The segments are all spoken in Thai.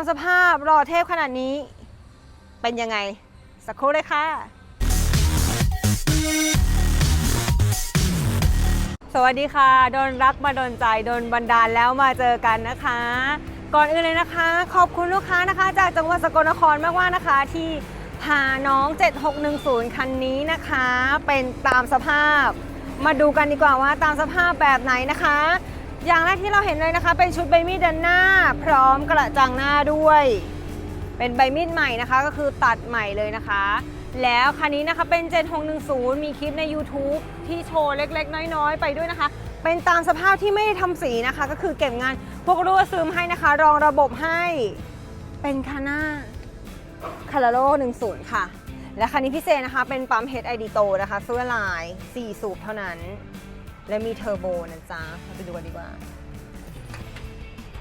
ามสภาพรอเทพขนาดนี้ เป็นยังไง สักครู่เลยค่ะ สวัสดีค่ะ โดนรักมาโดนใจ โดนบันดาลแล้วมาเจอกันนะคะ ก่อนอื่นเลยนะคะ ขอบคุณลูกค้านะคะ จากจังหวัดสกลนครมากๆนะคะ ที่พาน้อง 7610 คันนี้นะคะ เป็นตามสภาพ มาดูกันดีกว่าว่าตามสภาพแบบไหนนะคะ อย่างแรกที่เราเห็นเลยนะคะ เป็นชุดใบมีดด้านหน้า พร้อมกระจังหน้าด้วย เป็นใบมีดใหม่นะคะ ก็คือตัดใหม่เลยนะคะ แล้วคันนี้นะคะเป็น7610 มีคลิปใน YouTube ที่โชว์เล็กๆ น้อยๆ ไปด้วยนะคะ เป็นตามสภาพที่ไม่ได้ทำสีนะคะ ก็คือเก็บงานพวกรั่วซึมให้นะคะ รองระบบให้ เป็นคาน่าคาราโล10 ค่ะ และคันนี้พิเศษนะคะ เป็นปั๊ม HID โตนะคะเสื้อลาย 4 สูบเท่านั้น และมีเทอร์โบนะจ๊ะเราไปดูกันดีกว่า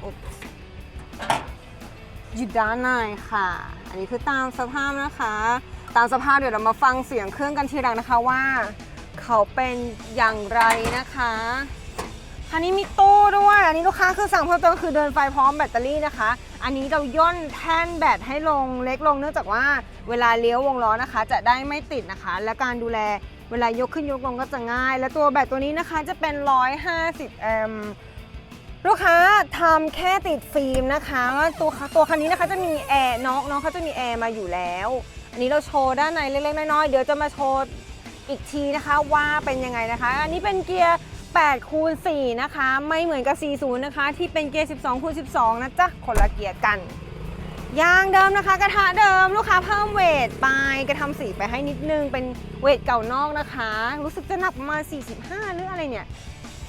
อุ๊บอยู่ด้านในค่ะ อันนี้คือตามสภาพนะคะ ตามสภาพเดี๋ยวเรามาฟังเสียงเครื่องกันทีหลังนะคะว่า เขาเป็นอย่างไรนะคะคันนี้มีตู้ด้วย อันนี้ลูกค้าคือสั่งเพิ่มเติมคือเดินไฟพร้อมแบตเตอรี่นะคะ อันนี้เราย่นแท่นแบตให้ลงเล็กลงเนื่องจากว่าเวลาเลี้ยววงล้อนะคะ จะได้ไม่ติดนะคะ และการดูแล เวลายกขึ้นยกลงก็จะง่าย และตัวแบตตัวนี้นะคะจะเป็น 150 แอมป์ลูกค้าทำแค่ติดฟิล์มนะคะตัวตัวคันนี้นะคะจะมีแอร์น้องน้องเขาจะมีแอร์มาอยู่แล้ว อันนี้เราโชว์ด้านในเล็กๆน้อยๆเดี๋ยวจะมาโชว์อีกทีนะคะว่าเป็นยังไงนะคะ อันนี้เป็นเกียร์8คูณ4นะคะ ไม่เหมือนกับ 40 นะคะ ที่เป็นเกียร์ 12คูณ12 นะจ๊ะ คนละเกียร์กัน ยางเดิมนะคะ กระทะเดิมลูกค้าเพิ่มเวทไปกระทำสีไปให้นิดนึง เป็นเวทเก่านอกนะคะ รู้สึกจะหนักประมาณ 45 หรืออะไรเนี่ย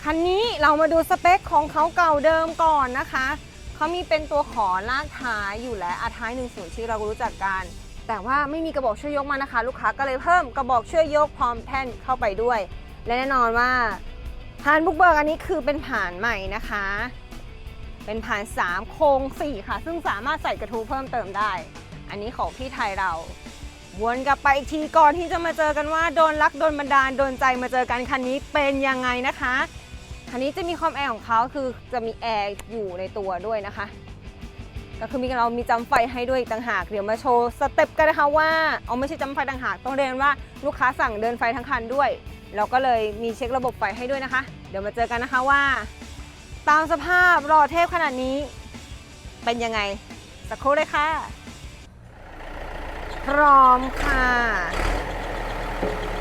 คันนี้เรามาดูสเปคของเขาเก่าเดิมก่อนนะคะเขามีเป็นตัวขอลากท้ายอยู่แล้วอาท้าย10ที่เรารู้จักกันแต่ว่าไม่มีกระบอกช่วยยกมานะคะ ลูกค้าก็เลยเพิ่มกระบอกช่วยยกพร้อมแท่นเข้าไปด้วย และแน่นอนว่าผ่านบุกเบิกอันนี้คือเป็นผ่านใหม่นะคะ เป็นผ่าน 3 โครง4 ค่ะ ซึ่งสามารถใส่กระทูเพิ่มเติมได้ อันนี้ของพี่ไทยเรา วนกลับไปอีกทีก่อนที่จะมาเจอกันว่าโดนรักโดนบันดาลโดนใจมาเจอกันคันนี้เป็นยังไงนะคะคันนี้จะมีความแอร์ของเขาคือจะมีแอร์อยู่ในตัวด้วยนะคะ ก็คือมีเรามีจำไฟให้ด้วยอีกต่างหากเดี๋ยวมาโชว์สเต็ปกันนะคะว่าเอาไม่ใช่จำไฟต่างหากต้องเรียนว่าลูกค้าสั่งเดินไฟทั้งคันด้วย เราก็เลยมีเช็คระบบไฟให้ด้วยนะคะ เดี๋ยวมาเจอกันนะคะว่า ตามสภาพรอเทพขนาดนี้ เป็นยังไง สักครู่เลยค่ะ พร้อมค่ะ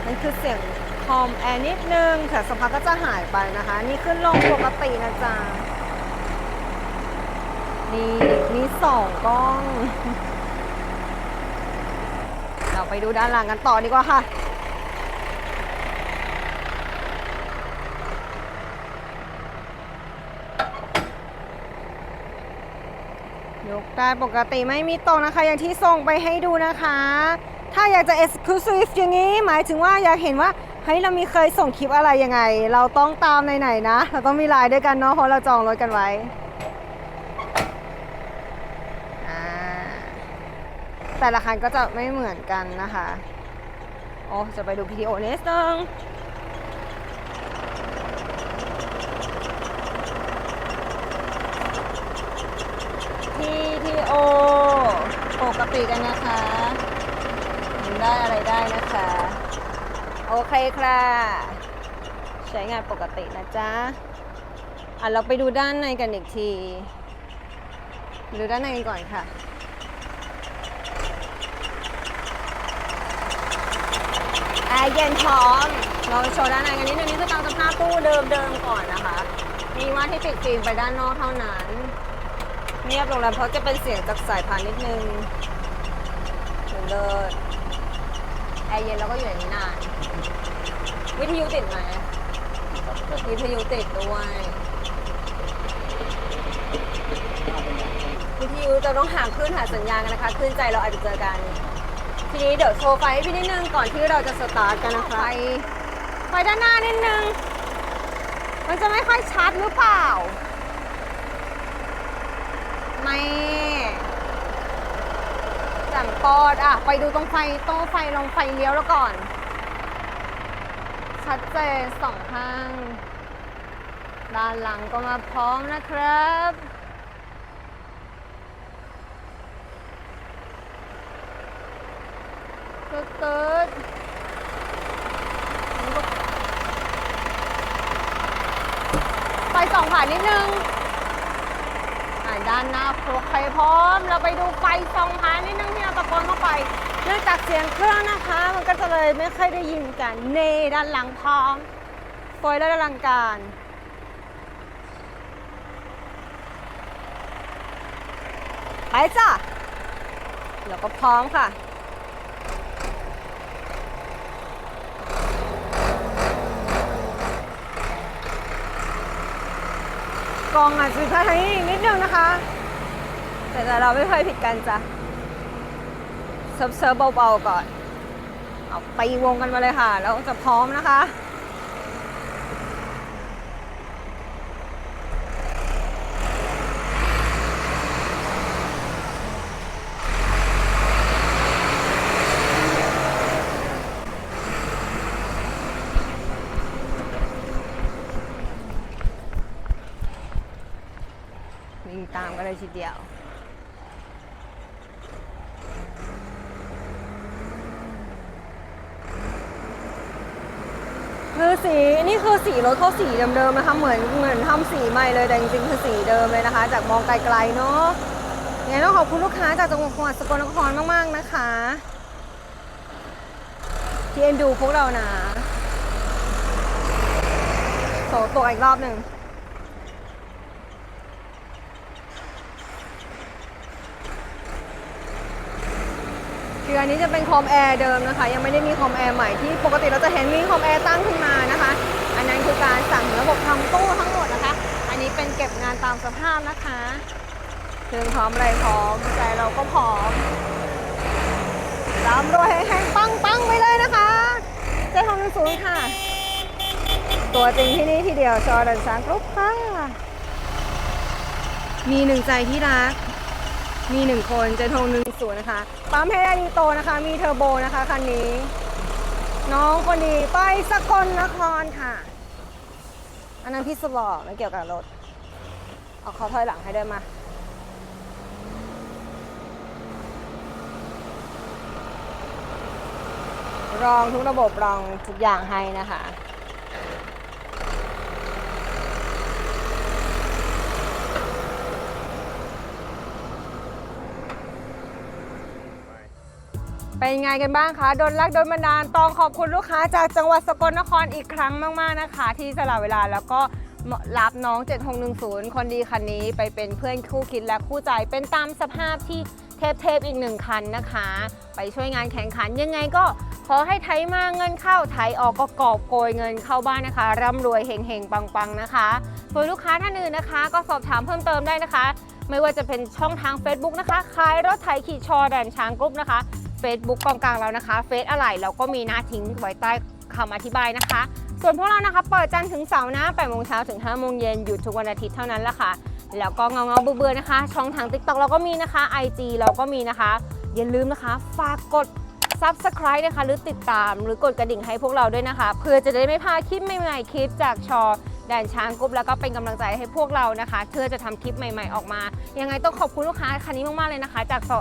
นั่นคือเสียงคอมแอร์นิดนึงแต่สักพักก็จะหายไปนะคะ นี่ขึ้นลงปกตินะจ๊ะนี่มีสองกล้อง เราไปดูด้านหลังกันต่อดีกว่าค่ะ ยกได้ปกติไม่มีตกนะคะ อย่างที่ส่งไปให้ดูนะคะ ถ้าอยากจะ exclusive อย่างนี้ หมายถึงว่าอยากเห็นว่าเฮ้ยเรามีเคยส่งคลิปอะไรยังไง เราต้องตามในไหนนะ เราต้องมีไลน์ด้วยกันเนาะเพราะเราจองรถกันไว้แต่ละคันก็จะไม่เหมือนกันนะคะ โอ้จะไปดู PTO นิดนึง ปกติกันนะคะได้อะไรได้นะคะ โอเคค่ะ ใช้งานปกตินะจ๊ะอะเราไปดูด้านในกันอีกที ดูด้านในกันก่อนค่ะแอร์เย็นพร้อม เราโชว์ด้านในกันนิดนึงนี่คือตามสภาพตู้เดิมๆก่อนนะคะ มีว่าที่ติดฟิล์มไปด้านนอกเท่านั้น เงียบลงแล้วเพราะจะเป็นเสียงจากสายพานนิดนึง เลิศแอร์เย็นแล้วก็อยู่อย่างนี้นาน วิทยุติดไหมวิทยุติดด้วยวิทยุจะต้องหาคลื่นหาสัญญาณกันนะคะคลื่นใจเราอาจจะเจอกัน ทีนี้เดี๋ยวโชว์ไฟให้พี่นิดนึงก่อนที่เราจะสตาร์ทกันนะคะ ไฟไฟด้านหน้านิดนึง มันจะไม่ค่อยชัดหรือเปล่า ไม่ สั่งปอดอะ ไปดูตรงไฟโต้ไฟลงไฟเลี้ยวแล้วก่อน ชัดเจนสองข้าง ด้านหลังก็มาพร้อมนะครับตึ๊ดตึ๊ดไปสองผ่านนิดนึง ด้านหน้าโอเคพร้อม เราไปดูไฟส่องผ่านนิดนึงที่เราตะโกนเข้าไป เนื่องจากเสียงเครื่องนะคะ มันก็จะเลยไม่ค่อยได้ยินกันเนด้านหลังพร้อมโฟยและอลังการไปจ้ะเดี๋ยวก็พร้อมค่ะ องอาจจะทางนี้นิดนึงนะคะ แต่เราไม่เคยผิดกันจ้ะเซิร์ฟเซิร์ฟเบาๆก่อน เอาไปวงกันมาเลยค่ะ แล้วจะพร้อมนะคะ วิ่งตามกันเลยทีเดียว คือสีนี่คือสีรถเขาสีเดิมๆนะคะเหมือนเหมือนทำสีใหม่เลยแต่จริงๆคือสีเดิมเลยนะคะ จากมองไกลๆเนาะยังไงต้องขอบคุณลูกค้าจากจังหวัดสกลนครมากๆนะคะที่เอ็นดูพวกเรานะโสตัวอีกรอบหนึ่ง คืออันนี้จะเป็นคอมแอร์เดิมนะคะ ยังไม่ได้มีคอมแอร์ใหม่ที่ปกติเราจะเห็นมีคอมแอร์ตั้งขึ้นมานะคะ อันนั้นคือการสั่งระบบทำตู้ทั้งหมดนะคะ อันนี้เป็นเก็บงานตามสภาพนะคะเครื่องพร้อมอะไรพร้อมใจเราก็พร้อมรำรวยแห้งปังปังไปเลยนะคะเจ๊ทองหนึ่งศูนย์ค่ะ ตัวจริงที่นี่ทีเดียวชอดันช้างกรุ๊ปค่ะ มีหนึ่งใจที่รัก มีหนึ่งคนเจนทงหนึ่งศูนย์นะคะปั๊มเฮดาดีโตนะคะ มีเทอร์โบนะคะคันนี้ น้องคนดีไปสกลนครค่ะ อันนั้นพี่สลอไม่เกี่ยวกับรถเอาเขาถอยหลังให้ได้มารองทุกระบบรองทุกอย่างให้นะคะ เป็นไงกันบ้างคะ โดนรักโดนบันดาลต้องขอบคุณลูกค้าจากจังหวัดสกลนครอีกครั้งมากๆนะคะ ที่สละเวลาแล้วก็รับน้อง 7610 คนดีคันนี้ไปเป็นเพื่อนคู่คิดและคู่ใจเป็นตามสภาพที่เทปเทปอีกหนึ่งคันนะคะ ไปช่วยงานแข่งขันยังไงก็ขอให้ไทยมาเงินเข้าไทยออกก็กอบโกยเงินเข้าบ้านนะคะ ร่ำรวยเฮงๆ ปังๆนะคะส่วนลูกค้าท่านอื่นนะคะ ก็สอบถามเพิ่มเติมได้นะคะ ไม่ว่าจะเป็นช่องทาง Facebook นะคะขายรถไถขี่ชอแดนช้างกรุ๊ปนะคะ Facebook กองกลางเรานะคะเฟซอะไรเราก็มีหน้าทิ้งไว้ใต้คำอธิบายนะคะ ส่วนพวกเรานะคะเปิดจันทร์ถึงเสาร์นะ8โมงเช้าถึง5โมงเย็นหยุดทุกวันอาทิตย์เท่านั้นละค่ะ แล้วก็เงาเงาเบื่อๆนะคะ ช่องทาง TikTok เราก็มีนะคะ IG เราก็มีนะคะ อย่าลืมนะคะ ฝากกด Subscribe นะคะ หรือติดตามหรือกดกระดิ่งให้พวกเราด้วยนะคะ เพื่อจะได้ไม่พลาดคลิปใหม่ๆคลิปจากชอแดนช้างกรุ๊ปแล้วก็เป็นกำลังใจให้พวกเรานะคะเพื่อจะทำคลิปใหม่ ๆ ออกมา ยังไงต้องขอบคุณลูกค้าคันนี้มากๆเลยนะคะ จากส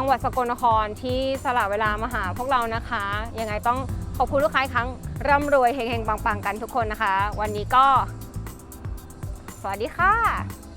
จังหวัดสกลนครที่สละเวลามาหาพวกเรานะคะ ยังไงต้องขอบคุณลูกค้าอีกครั้งร่ำรวยเฮงๆปังๆกันทุกคนนะคะ วันนี้ก็ สวัสดีค่ะ